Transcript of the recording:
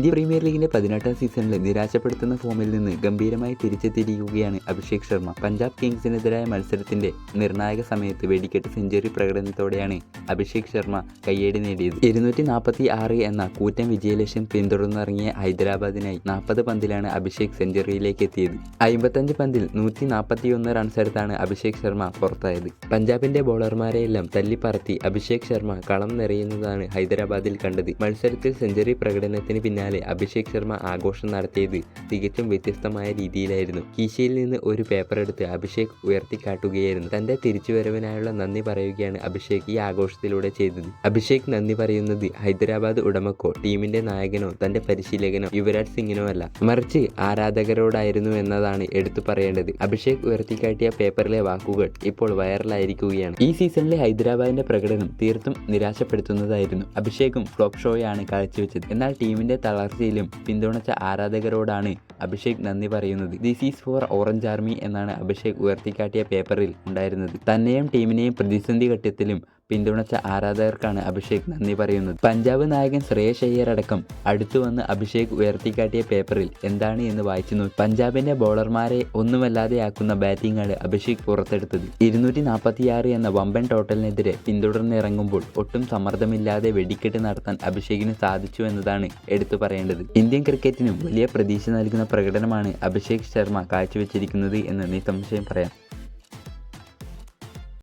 India premier ലീഗിന്റെ പതിനെട്ടാം സീസണിൽ നിരാശപ്പെടുത്തുന്ന ഫോമിൽ നിന്ന് ഗംഭീരമായി തിരിച്ചെത്തിയിരിക്കുകയാണ് അഭിഷേക് ശർമ്മ. പഞ്ചാബ് കിങ്സിനെതിരായ മത്സരത്തിന്റെ നിർണായക സമയത്ത് വെടിക്കെട്ട് സെഞ്ചുറി പ്രകടനത്തോടെയാണ് അഭിഷേക് ശർമ്മ കയ്യേടി നേടിയത്. ഇരുന്നൂറ്റി നാൽപ്പത്തി ആറ് എന്ന കൂറ്റൻ വിജയലക്ഷ്യം പിന്തുടർന്നിറങ്ങിയ ഹൈദരാബാദിനായി നാൽപ്പത് പന്തിലാണ് അഭിഷേക് സെഞ്ചുറിയിലേക്ക് എത്തിയത്. അമ്പത്തഞ്ച് പന്തിൽ നൂറ്റി നാൽപ്പത്തിയൊന്ന് റൺസ് എടുത്താണ് അഭിഷേക് ശർമ്മ പുറത്തായത്. പഞ്ചാബിന്റെ ബോളർമാരെയെല്ലാം തല്ലിപ്പറത്തി അഭിഷേക് ശർമ്മ കളം നിറയുന്നതാണ് ഹൈദരാബാദിൽ കണ്ടത്. മത്സരത്തിൽ സെഞ്ചുറി പ്രകടനത്തിന് പിന്നാലെ അഭിഷേക് ശർമ്മ ആഘോഷം നടത്തിയത് തികച്ചും വ്യത്യസ്തമായ രീതിയിലായിരുന്നു. കീശയിൽ നിന്ന് ഒരു പേപ്പർ എടുത്ത് അഭിഷേക് ഉയർത്തിക്കാട്ടുകയായിരുന്നു. തന്റെ തിരിച്ചുവരവിനായുള്ള നന്ദി പറയുകയാണ് അഭിഷേക് ഈ ആഘോഷത്തിലൂടെ ചെയ്തത്. അഭിഷേക് നന്ദി പറയുന്നത് ഹൈദരാബാദ് ഉടമക്കോ ടീമിന്റെ നായകനോ തന്റെ പരിശീലകനോ യുവരാജ് സിംഗിനോ അല്ല. മറിച്ച് ആരാധകരോടായിരുന്നു എന്നതാണ് എടുത്തു പറയേണ്ടത്. അഭിഷേക് ഉയർത്തിക്കാട്ടിയ പേപ്പറിലെ വാക്കുകൾ ഇപ്പോൾ വൈറലായിരിക്കുകയാണ്. ഈ സീസണിലെ ഹൈദരാബാദിന്റെ പ്രകടനം തീർത്തും നിരാശപ്പെടുത്തുന്നതായിരുന്നു. അഭിഷേകും ഫ്ലോപ്പ് ഷോയാണ് കാഴ്ചവെച്ചത്. എന്നാൽ ടീമിന്റെ തളർച്ചയിലും പിന്തുണച്ച ആരാധകരോടാണ് അഭിഷേക് നന്ദി പറയുന്നത്. This is for orange army എന്നാണ് അഭിഷേക് ഉയർത്തിക്കാട്ടിയ പേപ്പറിൽ ഉണ്ടായിരുന്നത്. തന്നെയും ടീമിനെയും പ്രതിസന്ധി ഘട്ടത്തിലും പിന്തുണച്ച ആരാധകർക്കാണ് അഭിഷേക് നന്ദി പറയുന്നത്. പഞ്ചാബ് നായകൻ ശ്രേയസ് അയ്യർ അടക്കം അടുത്തു വന്ന് അഭിഷേക് ഉയർത്തിക്കാട്ടിയ പേപ്പറിൽ എന്താണ് എന്ന് വായിച്ചു നോക്കി. പഞ്ചാബിന്റെ ബോളർമാരെ ഒന്നുമല്ലാതെയാക്കുന്ന ബാറ്റിംഗാണ് അഭിഷേക് പുറത്തെടുത്തത്. ഇരുന്നൂറ്റി നാൽപ്പത്തിയാറ് എന്ന വമ്പൻ ടോട്ടലിനെതിരെ പിന്തുടർന്നിറങ്ങുമ്പോൾ ഒട്ടും സമ്മർദ്ദമില്ലാതെ വെടിക്കെട്ട് നടത്താൻ അഭിഷേകിന് സാധിച്ചു എന്നതാണ് എടുത്തു പറയേണ്ടത്. ഇന്ത്യൻ ക്രിക്കറ്റിനും വലിയ പ്രതീക്ഷ നൽകുന്ന പ്രകടനമാണ് അഭിഷേക് ശർമ്മ കാഴ്ചവെച്ചിരിക്കുന്നത് എന്ന് നിസ്സംശയം പറയാം.